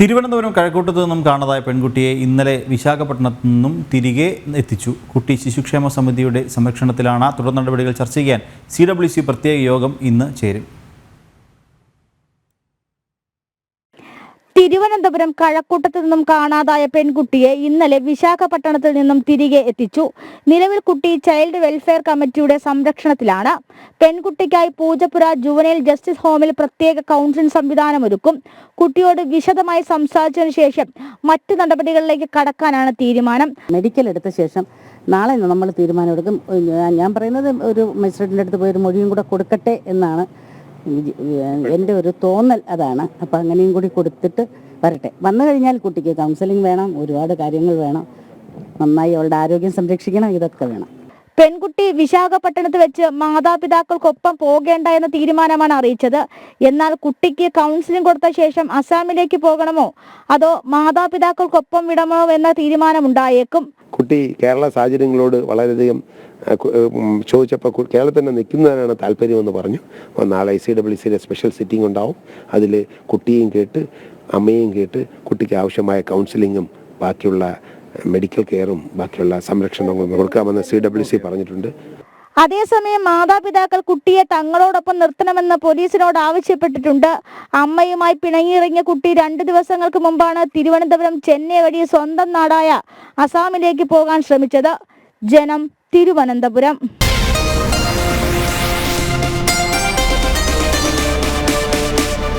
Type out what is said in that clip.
തിരുവനന്തപുരം കഴക്കൂട്ടത്ത് നിന്നും കാണാതായ പെൺകുട്ടിയെ ഇന്നലെ വിശാഖപട്ടണത്തു നിന്നും തിരികെ എത്തിച്ചു. കുട്ടി ശിശുക്ഷേമ സമിതിയുടെ സംരക്ഷണത്തിലാണ് തുടർ നടപടികൾ ചർച്ച ചെയ്യാൻ സി പ്രത്യേക യോഗം ഇന്ന് ചേരും. തിരുവനന്തപുരം കഴക്കൂട്ടത്തു നിന്നും കാണാതായ പെൺകുട്ടിയെ ഇന്നലെ വിശാഖപട്ടണത്തിൽ നിന്നും തിരികെ എത്തിച്ചു. നിലവിൽ കുട്ടി ചൈൽഡ് വെൽഫെയർ കമ്മിറ്റിയുടെ സംരക്ഷണത്തിലാണ്. പെൺകുട്ടിക്കായി പൂജപ്പുര ജുവനൈൽ ജസ്റ്റിസ് ഹോമിൽ പ്രത്യേക കൗൺസിലിംഗ് സംവിധാനമൊരുക്കും കുട്ടിയോട് വിശദമായി സംസാരിച്ചതിനു ശേഷം മറ്റു നടപടികളിലേക്ക് കടക്കാനാണ് തീരുമാനം. മെഡിക്കൽ എടുത്ത ശേഷം നാളെ നമ്മൾ തീരുമാനമെടുക്കും ഞാൻ- പറയുന്നത് ഒരു മജിസ്ട്രേറ്റിന്റെ അടുത്ത് പോയി ഒരു മൊഴിയും കൂടെ കൊടുക്കട്ടെ എന്നാണ്. എന്റെ ഒരു തോന്നൽ അതാണ്. അപ്പം അങ്ങനെയും കൂടി കൊടുത്തിട്ട് വരട്ടെ. വന്നു കഴിഞ്ഞാൽ കുട്ടിക്ക് കൗൺസിലിംഗ് വേണം ഒരുപാട് കാര്യങ്ങൾ വേണം. നന്നായി അവളുടെ ആരോഗ്യം സംരക്ഷിക്കണം ഇതൊക്കെ വേണം. പെൺകുട്ടി വിശാഖപട്ടണത്ത് വെച്ച് മാതാപിതാക്കൾക്കൊപ്പം പോകേണ്ട എന്ന തീരുമാനമാണ് അറിയിച്ചത്. എന്നാൽ കുട്ടിക്ക് കൗൺസിലിംഗ് കൊടുത്ത ശേഷം അസാമിലേക്ക് പോകണമോ? അതോ മാതാപിതാക്കൾക്കൊപ്പം വിടണമോ എന്ന തീരുമാനമുണ്ടായേക്കും. കുട്ടി കേരള സാഹചര്യങ്ങളോട് വളരെയധികം ചോദിച്ചപ്പോൾ കേരളത്തിൽ തന്നെ നിൽക്കുന്നതിനാണ് താല്പര്യമെന്ന് പറഞ്ഞു. നാളെ ഐ സി ഡബ്ല്യു സിയുടെ സ്പെഷ്യൽ സിറ്റിംഗ് ഉണ്ടാവും. അതിൽ കുട്ടിയെയും കേട്ട് അമ്മയെയും കേട്ട് കുട്ടിക്ക് ആവശ്യമായ കൗൺസിലിങ്ങും ബാക്കിയുള്ള മെഡിക്കൽ കെയറും ബാക്കിയുള്ള സംരക്ഷണവും കൊടുക്കാമെന്ന് സി ഡബ്ല്യു സി പറഞ്ഞിട്ടുണ്ട്. അതേസമയം മാതാപിതാക്കൾ കുട്ടിയെ തങ്ങളോടൊപ്പം നിർത്തണമെന്ന് പോലീസിനോട് ആവശ്യപ്പെട്ടിട്ടുണ്ട്. അമ്മയുമായി പിണങ്ങിയിറങ്ങിയ കുട്ടി രണ്ടു ദിവസങ്ങൾക്ക് മുമ്പാണ് തിരുവനന്തപുരം ചെന്നൈ വഴി സ്വന്തം നാടായ അസാമിലേക്ക് പോകാൻ ശ്രമിച്ചത്. ജനം തിരുവനന്തപുരം.